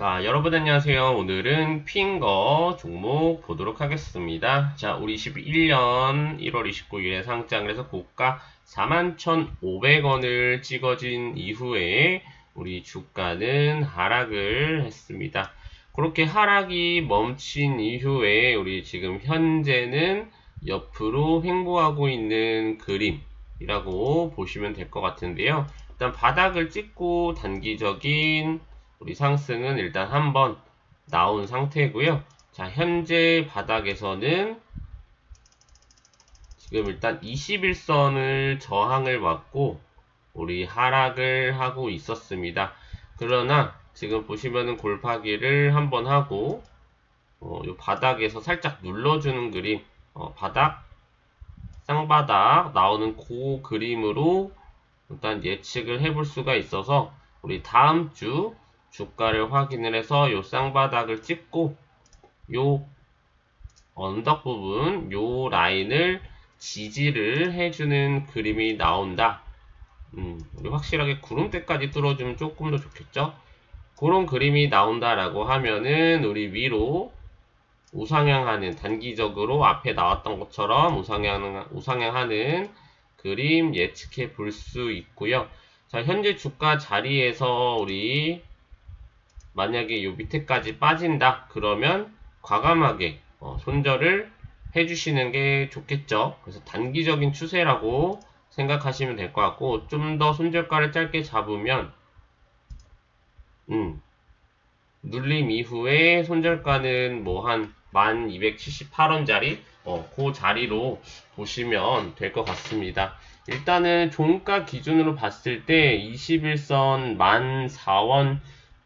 자, 여러분 안녕하세요. 오늘은 핑거 종목 보도록 하겠습니다. 자, 우리 21년 1월 29일에 상장을 해서 고가 41,500원을 찍어진 이후에 우리 주가는 하락을 했습니다. 그렇게 하락이 멈춘 이후에 우리 지금 현재는 옆으로 횡보하고 있는 그림이라고 보시면 될 것 같은데요. 일단 바닥을 찍고 단기적인 우리 상승은 일단 한번 나온 상태고요. 자, 현재 바닥에서는 지금 일단 21선을 저항을 받고 우리 하락을 하고 있었습니다. 그러나 지금 보시면은 골파기를 한번 하고 어, 요 바닥에서 살짝 눌러주는 그림 어, 바닥 쌍바닥 나오는 그 그림으로 일단 예측을 해볼 수가 있어서 우리 다음 주 주가를 확인을 해서 요 쌍바닥을 찍고 요 언덕 부분 요 라인을 지지를 해주는 그림이 나온다. 음, 우리 확실하게 구름대까지 뚫어주면 조금 더 좋겠죠? 그런 그림이 나온다라고 하면은 우리 위로 우상향하는 단기적으로 앞에 나왔던 것처럼 우상향 우상향하는 그림 예측해 볼 수 있고요. 자, 현재 주가 자리에서 우리 만약에 요 밑에까지 빠진다 그러면 과감하게 어, 손절을 해주시는 게 좋겠죠. 그래서 단기적인 추세라고 생각하시면 될 것 같고 좀 더 손절가를 짧게 잡으면 음, 눌림 이후에 손절가는 뭐 한 1278원짜리 어, 그 자리로 보시면 될 것 같습니다. 일단은 종가 기준으로 봤을 때 21선 14원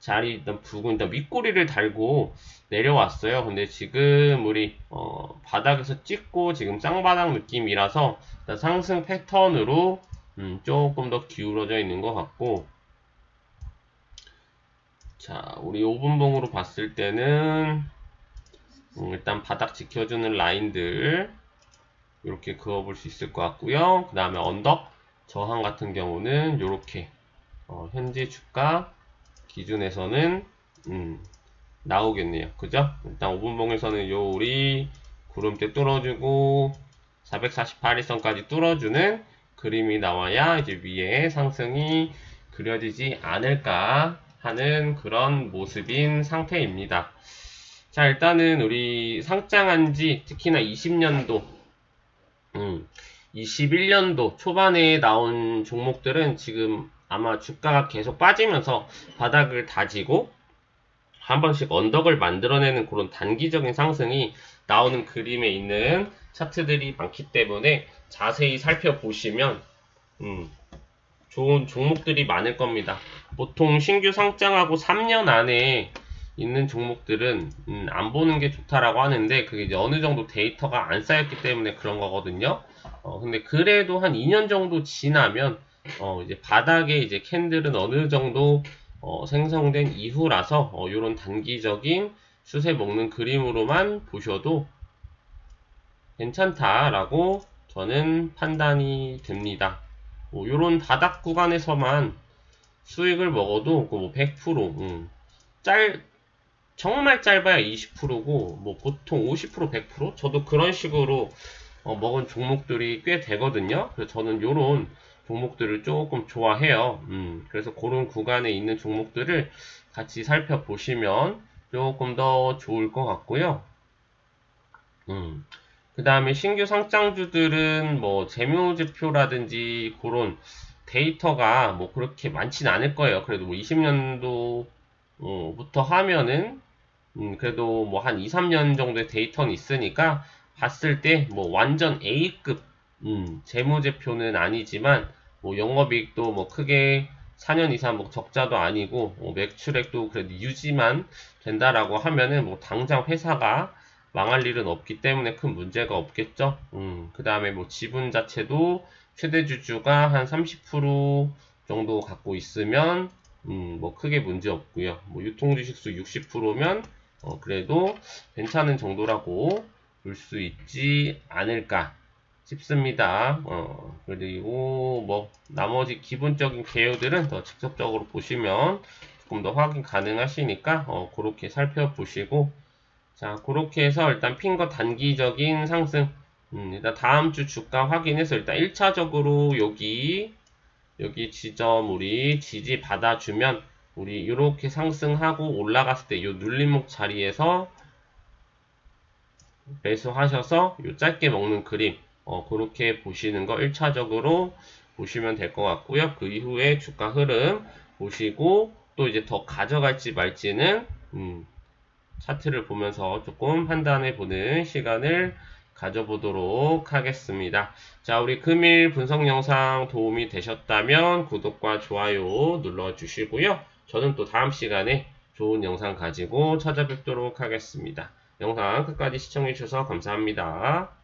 자리 일단 부근 일단 윗꼬리를 달고 내려왔어요. 근데 지금 우리 어, 바닥에서 찍고 지금 쌍바닥 느낌이라서 상승 패턴으로 음, 조금 더 기울어져 있는 것 같고 자 우리 5분봉으로 봤을 때는 음, 일단 바닥 지켜주는 라인들 이렇게 그어볼 수 있을 것 같고요. 그 다음에 언덕 저항 같은 경우는 이렇게 어, 현재 주가 기준에서는 음, 나오겠네요. 그죠? 일단 5분봉에서는 요 우리 구름대 뚫어주고 448일선까지 뚫어주는 그림이 나와야 이제 위에 상승이 그려지지 않을까 하는 그런 모습인 상태입니다. 자, 일단은 우리 상장한 지 특히나 20년도, 음, 21년도 초반에 나온 종목들은 지금 아마 주가가 계속 빠지면서 바닥을 다지고 한 번씩 언덕을 만들어내는 그런 단기적인 상승이 나오는 그림에 있는 차트들이 많기 때문에 자세히 살펴보시면 음, 좋은 종목들이 많을 겁니다. 보통 신규 상장하고 3년 안에 있는 종목들은 음, 안 보는 게 좋다라고 하는데 그게 이제 어느 정도 데이터가 안 쌓였기 때문에 그런 거거든요. 어, 근데 그래도 한 2년 정도 지나면 어, 이제 바닥에 이제 캔들은 어느 정도 어, 생성된 이후라서 어, 이런 단기적인 수세 먹는 그림으로만 보셔도 괜찮다라고 저는 판단이 됩니다. 뭐 이런 바닥 구간에서만 수익을 먹어도 뭐 100%, 음, 짤 정말 짧아야 20%고 뭐 보통 50% 100% 저도 그런 식으로 어, 먹은 종목들이 꽤 되거든요. 그래서 저는 이런 종목들을 조금 좋아해요. 음, 그래서 그런 구간에 있는 종목들을 같이 살펴보시면 조금 더 좋을 것 같고요. 음, 그 다음에 신규 상장주들은 뭐 재무제표라든지 그런 데이터가 뭐 그렇게 많지는 않을 거예요. 그래도 뭐 20년도부터 하면은 음, 그래도 뭐 한 2, 3년 정도의 데이터는 있으니까 봤을 때 뭐 완전 A급 음, 재무제표는 아니지만 뭐 영업이익도 뭐 크게 4년 이상 뭐 적자도 아니고 뭐 매출액도 그래도 유지만 된다라고 하면은 뭐 당장 회사가 망할 일은 없기 때문에 큰 문제가 없겠죠. 음, 그 다음에 뭐 지분 자체도 최대 주주가 한 30% 정도 갖고 있으면 음, 뭐 크게 문제 없고요. 뭐 유통 주식수 60%면 어, 그래도 괜찮은 정도라고 볼 수 있지 않을까 싶습니다. 어, 그리고 뭐 나머지 기본적인 개요들은 더 직접적으로 보시면 조금 더 확인 가능하시니까 어, 그렇게 살펴보시고 자 그렇게 해서 일단 핀거 단기적인 상승 음, 일단 다음 주 주가 확인해서 일단 1차적으로 여기 여기 지점 우리 지지 받아주면 우리 이렇게 상승하고 올라갔을 때 이 눌림목 자리에서 매수하셔서 요 짧게 먹는 그림 어, 그렇게 보시는 거 1차적으로 보시면 될 것 같고요. 그 이후에 주가 흐름 보시고 또 이제 더 가져갈지 말지는 음, 차트를 보면서 조금 판단해 보는 시간을 가져보도록 하겠습니다. 자, 우리 금일 분석 영상 도움이 되셨다면 구독과 좋아요 눌러주시고요. 저는 또 다음 시간에 좋은 영상 가지고 찾아뵙도록 하겠습니다. 영상 끝까지 시청해주셔서 감사합니다.